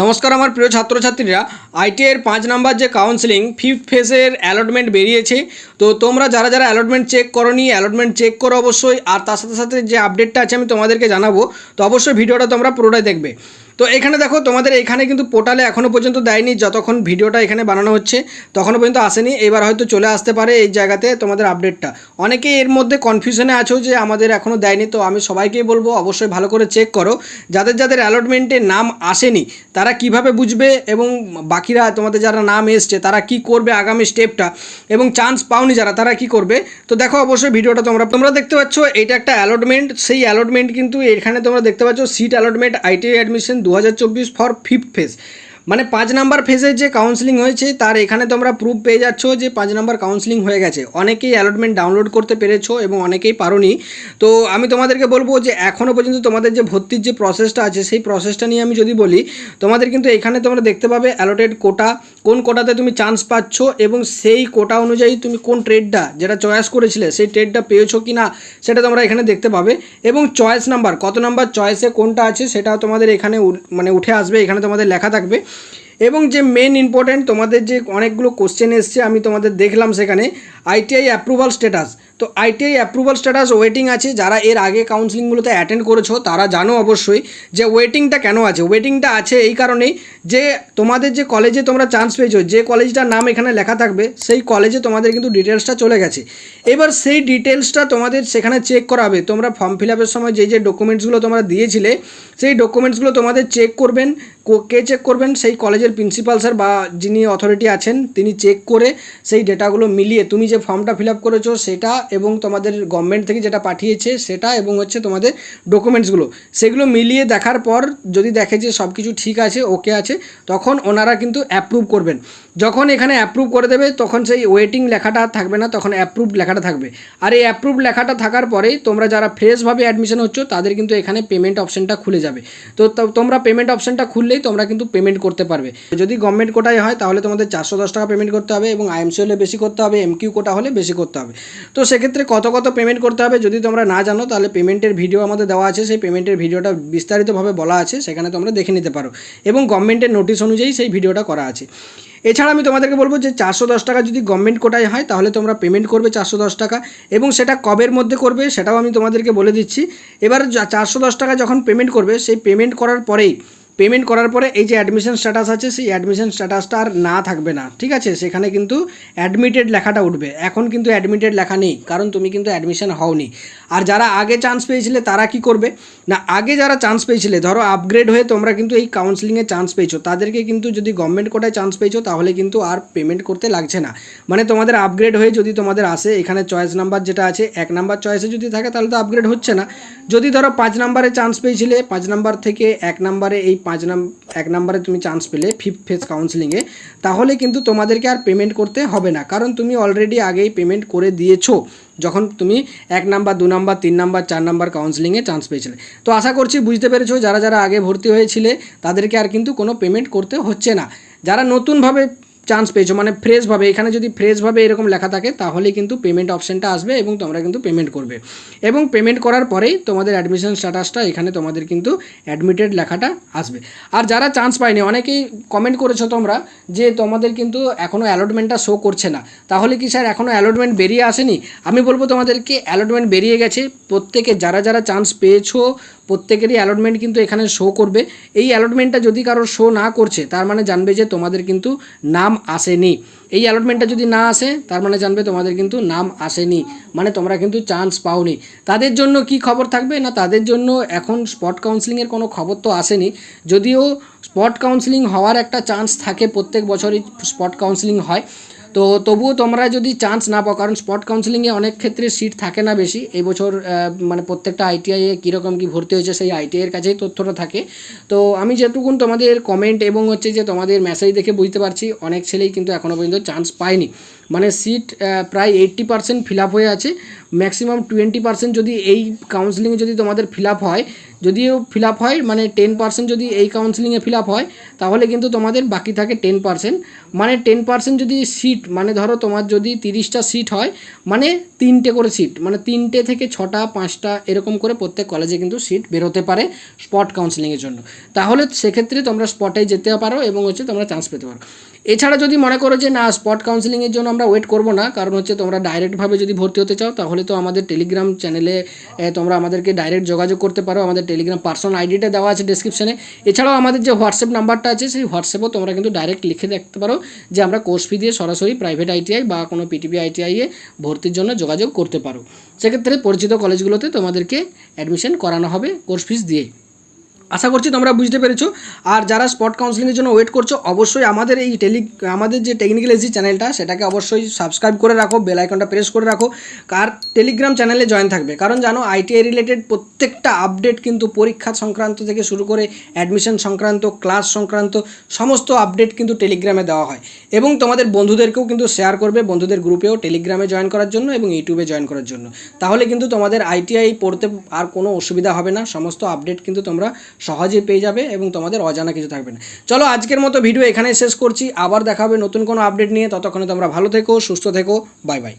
নমস্কার আমার প্রিয় ছাত্রছাত্রীরা আইটিআইয়ের পাঁচ নাম্বার যে কাউন্সিলিং ফিফথ ফেজের অ্যালটমেন্ট বেরিয়েছে। তো তোমরা যারা যারা অ্যালটমেন্ট চেক করো নি অ্যালটমেন্ট চেক করো অবশ্যই। আর তার সাথে সাথে যে আপডেটটা আছে আমি তোমাদেরকে জানাব। তো অবশ্যই ভিডিওটা তোমরা পুরোটাই দেখবে। তো এখানে দেখো, তোমাদের এখানে কিন্তু পোর্টালে এখনও পর্যন্ত দেয়নি, যতক্ষণ ভিডিওটা এখানে বানানো হচ্ছে, তখনও পর্যন্ত আসেনি। এবার হয়তো চলে আসতে পারে এই জায়গাতে তোমাদের আপডেটটা অনেকে এর মধ্যে কনফিউশনে আছো যে আমাদের এখনও দেয়নি, তো আমি সবাইকেই বলব, অবশ্যই ভালো করে চেক করো। যাদের যাদের অ্যালটমেন্টে নাম আসেনি, তারা কীভাবে বুঝবে এবং বাকিরা তোমাদের যারা নাম এসছে, তারা কি করবে আগামী স্টেপটা এবং চান্স পাওনি যারা, তারা কি করবে? তো দেখো, অবশ্যই ভিডিওটা তোমরা তোমরা দেখতে পাচ্ছ, এটা একটা অ্যালটমেন্ট সেই অ্যালটমেন্ট কিন্তু এখানে তোমরা দেখতে পাচ্ছ সিট অ্যালটমেন্ট আইটিআই অ্যাডমিশন দু হাজার চব্বিশ ফর ফিফথ ফেজ মানে পাঁচ নাম্বার ফেজের যে কাউন্সিলিং হয়েছে, তার এখানে তোমরা প্রুফ পেয়ে যাচ্ছ যে পাঁচ নাম্বার কাউন্সিলিং হয়ে গেছে। অনেকেই অ্যালটমেন্ট ডাউনলোড করতে পেরেছ এবং অনেকেই পারোনি। তো আমি তোমাদেরকে বলব যে এখনও পর্যন্ত তোমাদের যে ভর্তির যে প্রসেসটা আছে, সেই প্রসেসটা নিয়ে আমি যদি বলি, তোমাদের কিন্তু এখানে তোমরা দেখতে পাবে অ্যালোটেড কোটা কোন কোটাতে তুমি চান্স পাচ্ছ এবং সেই কোটা অনুযায়ী তুমি কোন ট্রেডটা যেটা চয়েস করেছিলে, সেই ট্রেডটা পেয়েছ কি না সেটা তোমরা এখানে দেখতে পাবে। এবং চয়েস নাম্বার কত নাম্বার চয়েসে কোনটা আছে, সেটাও তোমাদের এখানে মানে উঠে আসবে, এখানে তোমাদের লেখা থাকবে। এবং যে মেন ইম্পর্ট্যান্ট তোমাদের যে অনেকগুলো কোশ্চেন এসছে, আমি তোমাদের দেখলাম সেখানে আইটিআই অ্যাপ্রুভাল স্ট্যাটাস তো আইটিআই অ্যাপ্রুভাল স্ট্যাটাস ওয়েটিং আছে। যারা এর আগে কাউন্সিলিংগুলোতে অ্যাটেন্ড করেছ, তারা জানো অবশ্যই যে ওয়েটিংটা কেন আছে। ওয়েটিংটা আছে এই কারণেই যে তোমাদের যে কলেজে তোমরা চান্স পেয়েছ, যে কলেজটার নাম এখানে লেখা থাকবে, সেই কলেজে তোমাদের কিন্তু ডিটেলসটা চলে গেছে। এবার সেই ডিটেলসটা তোমাদের সেখানে চেক করাবে। তোমরা ফর্ম ফিল আপের সময় যে যে ডকুমেন্টসগুলো তোমরা দিয়েছিলে, সেই ডকুমেন্টসগুলো তোমাদের চেক করবেন। কো- চেক করবেন? সেই কলেজের প্রিন্সিপাল স্যার বা যিনি অথরিটি আছেন, তিনি চেক করে সেই ডেটাগুলো মিলিয়ে তুমি যে ফর্মটা ফিল আপ করেছ, সেটা এবং তোমাদের গভর্নমেন্ট থেকে যেটা পাঠিয়েছে সেটা এবং হচ্ছে তোমাদের ডকুমেন্টসগুলো সেগুলো মিলিয়ে দেখার পর যদি দেখে যে সব কিছু ঠিক আছে ওকে আছে, তখন ওনারা কিন্তু অ্যাপ্রুভ করবেন। যখন এখানে অ্যাপ্রুভ করে দেবে, তখন সেই ওয়েটিং লেখাটা থাকবে না, তখন অ্যাপ্রুভ লেখাটা থাকবে। আর এই অ্যাপ্রুভ লেখাটা থাকার পরেই তোমরা যারা ফ্রেশভাবে অ্যাডমিশন হচ্ছ, তাদের কিন্তু এখানে পেমেন্ট অপশনটা খুলে যাবে। তো তোমরা পেমেন্ট অপশনটা খুললেই তোমরা কিন্তু পেমেন্ট করতে পারবে। যদি গভর্নমেন্ট কোটায় হয়, তাহলে তোমাদের চারশো দশ টাকা পেমেন্ট করতে হবে এবং আইএমসি হলে বেশি করতে হবে এমকিউ কোটা হলে বেশি করতে হবে। তো সেক্ষেত্রে কত কত পেমেন্ট করতে হবে যদি তোমরা না জানো, তাহলে পেমেন্টের ভিডিও আমাদের দেওয়া আছে। সেই পেমেন্টের ভিডিওটা বিস্তারিতভাবে বলা আছে, সেখানে তোমরা দেখে নিতে পারো। এবং গভর্নমেন্টের নোটিশ অনুযায়ী সেই ভিডিওটা করা আছে। এছাড়া আমি তোমাদেরকে বলব যে চারশো দশ টাকা যদি গভর্নমেন্ট কোটায় হয়, তাহলে তোমরা পেমেন্ট করবে চারশো দশ টাকা। এবং সেটা কবের মধ্যে করবে, সেটাও আমি তোমাদেরকে বলে দিচ্ছি। এবার চারশো দশ টাকা যখন পেমেন্ট করবে, সেই পেমেন্ট করার পরেই পেমেন্ট করার পরে এই যে অ্যাডমিশন স্ট্যাটাস আছে, সেই অ্যাডমিশন স্ট্যাটাসটা আর না থাকবে না, ঠিক আছে? সেখানে কিন্তু অ্যাডমিটেড লেখাটা উঠবে। এখন কিন্তু অ্যাডমিটেড লেখা নেই, কারণ তুমি কিন্তু অ্যাডমিশন হওনি। আর যারা আগে চান্স পেয়েছিলে, তারা কি করবে? না, আগে যারা চান্স পেয়েছিলে, ধরো আপগ্রেড হয়ে তোমরা কিন্তু এই কাউন্সিলিংয়ে চান্স পেয়েছ, তাদেরকে কিন্তু যদি গভর্নমেন্ট কোটায় চান্স পেয়েছ, তাহলে কিন্তু আর পেমেন্ট করতে লাগছে না। মানে তোমাদের আপগ্রেড হয়ে যদি তোমাদের আসে, এখানে চয়েস নাম্বার যেটা আছে, এক নাম্বার চয়েসে যদি থাকে, তাহলে তো আপগ্রেড হচ্ছে না। যদি ধরো পাঁচ নাম্বারে চান্স পেয়েছিলে, পাঁচ নাম্বার থেকে এক নাম্বারে এই পাঁচ নাম, এক নাম্বারে তুমি চান্স পেলে ফিফথ ফেজ কাউন্সিলিংয়ে তাহলে কিন্তু তোমাদেরকে আর পেমেন্ট করতে হবে না। কারণ তুমি অলরেডি আগেই পেমেন্ট করে দিয়েছ, যখন তুমি এক নাম্বার, দু নাম্বার, তিন নাম্বার, চার নাম্বার কাউন্সিলিংয়ে চান্স পেয়েছিলে। তো আশা করছি বুঝতে পেরেছ, যারা যারা আগে ভর্তি হয়েছিলে, তাদেরকে আর কিন্তু কোনো পেমেন্ট করতে হচ্ছে না। যারা নতুনভাবে চান্স পেয়েছ। মানে ফ্রেশভাবে, এখানে যদি ফ্রেশভাবে এরকম লেখা থাকে তাহলে কিন্তু পেমেন্ট অপশানটা আসবে এবং তোমরা কিন্তু পেমেন্ট করবে। এবং পেমেন্ট করার পরেই তোমাদের অ্যাডমিশন স্ট্যাটাসটা এখানে তোমাদের কিন্তু অ্যাডমিটেড লেখাটা আসবে। আর যারা চান্স পায়নি, অনেকেই কমেন্ট করেছ তোমরা যে তোমাদের কিন্তু এখনও অ্যালটমেন্টটা শো করছে না। তাহলে কি স্যার এখনও অ্যালটমেন্ট বেরিয়ে আসেনি? আমি বলব তোমাদেরকে অ্যালটমেন্ট বেরিয়ে গেছে। প্রত্যেকে, যারা যারা চান্স পেয়েছ, প্রত্যেকেরই অ্যালটমেন্ট কিন্তু এখানে শো করবে। এই অ্যালটমেন্টটা যদি কারোর শো না করছে, তার মানে জানবে যে তোমাদের কিন্তু নাম আসেনি। এই অ্যালটমেন্টটা যদি না আসে, তার মানে জানবে তোমাদের কিন্তু নাম আসেনি। মানে তোমরা কিন্তু চান্স পাওনি। তাদের জন্য কি খবর থাকবে? না, তাদের জন্য এখন স্পট কাউন্সিলিংয়ের কোনো খবর তো আসেনি। যদিও স্পট কাউন্সিলিং হওয়ার একটা চান্স থাকে, প্রত্যেক বছরই স্পট কাউন্সিলিং হয়। তো তবুও তোমরা যদি চান্স না পাও, কারণ স্পট কাউন্সিলিংয়ে অনেক ক্ষেত্রে সিট থাকে না বেশি। এই বছর মানে প্রত্যেকটা আইটিআইয়ে কীরকম কী ভর্তি হয়েছে সেই আইটিআইয়ের কাছেই তথ্যটা থাকে। তো আমি যেটুকুন তোমাদের কমেন্ট এবং হচ্ছে যে তোমাদের মেসেজ দেখে বুঝতে পারছি, অনেক ছেলেই কিন্তু এখনও পর্যন্ত চান্স পায়নি। মানে সিট প্রায় এইট্টি পার্সেন্ট ফিল আপ হয়ে আছে। ম্যাক্সিমাম টোয়েন্টি পার্সেন্ট যদি এই কাউন্সিলিংয়ে যদি তোমাদের ফিল আপ হয়, যদিও ফিল আপ হয় মানে টেন পার্সেন্ট যদি এই কাউন্সিলিংয়ে ফিল আপ হয়, তাহলে কিন্তু তোমাদের বাকি থাকে টেন পার্সেন্ট মানে টেন পার্সেন্ট যদি সিট মানে ধরো তোমার যদি তিরিশটা সিট হয় মানে তিনটে করে সিট মানে তিনটে থেকে ছটা, পাঁচটা এরকম করে প্রত্যেক কলেজে কিন্তু সিট বেরোতে পারে স্পট কাউন্সিলিংয়ের জন্য। তাহলে সেক্ষেত্রে তোমরা স্পটে যেতে পারো এবং হচ্ছে তোমরা চান্স পেতে পারো। এছাড়া যদি মনে করো যে না স্পট কাউন্সিলিংয়ের জন্য আমরা ওয়েট করব না। কারণ হচ্ছে তোমরা ডাইরেক্টভাবে যদি ভর্তি হতে চাও, তাহলে তো আমাদের টেলিগ্রাম চ্যানেলে তোমরা আমাদেরকে ডাইরেক্ট যোগাযোগ করতে পারো। আমাদের টেলিগ্রাম পার্সোনাল আইডিটা দেওয়া আছে ডিসক্রিপশনে এছাড়াও আমাদের যে হোয়াটসঅ্যাপ নাম্বারটা আছে, সেই হোয়াটসঅ্যাপেও তোমরা কিন্তু ডাইরেক্ট লিখে দেখতে পারো যে আমরা কোর্স ফি দিয়ে সরাসরি প্রাইভেট আইটিআই বা কোনো পিটিপি আইটিআইয়ে ভর্তির জন্য যোগাযোগ করতে পারো। সেক্ষেত্রে পরিচিত কলেজগুলোতে তোমাদেরকে অ্যাডমিশন করানো হবে কোর্স ফিস দিয়ে। আশা করছি তোমরা বুঝতে পেরেছ। আর যারা স্পট কাউন্সিলিংয়ের জন্য ওয়েট করছ, অবশ্যই আমাদের এই টেলি আমাদের যে টেকনিক্যাল এসি চ্যানেলটা সেটাকে অবশ্যই সাবস্ক্রাইব করে রাখো বেল আইকনটা প্রেস করে রাখো। আর টেলিগ্রাম চ্যানেলে জয়েন থাকবে। কারণ জানো আইটিআই রিলেটেড প্রত্যেকটা আপডেট কিন্তু পরীক্ষা সংক্রান্ত থেকে শুরু করে অ্যাডমিশন সংক্রান্ত ক্লাস সংক্রান্ত, সমস্ত আপডেট কিন্তু টেলিগ্রামে দেওয়া হয়। এবং তোমাদের বন্ধুদেরকেও কিন্তু শেয়ার করবে, বন্ধুদের গ্রুপেও টেলিগ্রামে জয়েন করার জন্য এবং ইউটিউবে জয়েন করার জন্য। তাহলে কিন্তু তোমাদের আইটিআই পড়তে আর কোনো অসুবিধা হবে না। সমস্ত আপডেট কিন্তু তোমরা সহজেই পেয়ে যাবে এবং তোমাদের অজানা কিছু থাকবে না। চলো আজকের মতো ভিডিও এখানেই শেষ করছি। আবার দেখা হবে নতুন কোনো আপডেট নিয়ে। ততক্ষণে তোমরা ভালো থেকো, সুস্থ থেকো। Bye bye